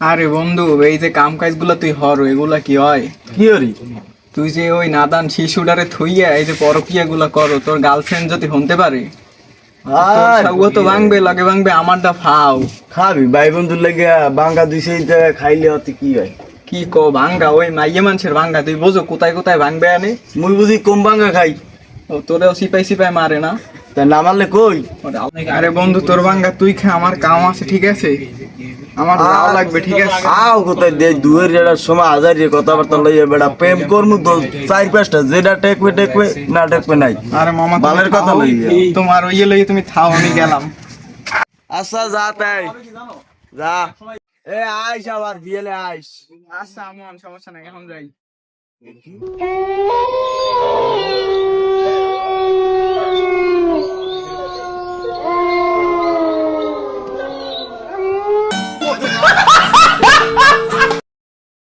আরে বন্ধু এই যে কাম কাজগুলা তুই হর এগুলা কি হয়? কি হরি? তুই যে ওই নাদান শিশুডারে থইয়া এই যে পরকিয়া গুলা করো তোর গার্লফ্রেন্ড যদি হতে পারে তো ভাঙবে লাগে ভাঙবে আমারটা ফাও। খাবি ভাই বন্ধুর লাগে বাঙ্গা দুই সেই খাইলে অতি কি হয়? কি কো ভাঙ্গা ওই মাইয়ে মানুষের ভাঙ্গা তুই বোঝো কোথায় কোথায় ভাঙবে আনে? মুই বুঝি কম বাঙ্গা খাই। ও তোরেও সিপাই সিপাই মারে না? তা না মারলে কই? আরে বন্ধু তোর ভাঙ্গা তুই খা আমার কাম আছে ঠিক আছে? আমার যাওয়া লাগবে ঠিক আছে? আও কোথায় দে দুয়ের যেটা সময় হাজার যে কথাবার্তা লইয়া বেড়া প্রেম করমু তো চার পাঁচটা যেটা টেকবে টেকবে না টেকবে নাই। আরে মামা বালের কথা। লইয়া। তোমার ওই লইয়ে তুমি থাও আমি গেলাম। আচ্ছা যা তাই। যা। এ আইস আবার বিয়েলে আইস। আচ্ছা আমন সমস্যা নাই এখন যাই।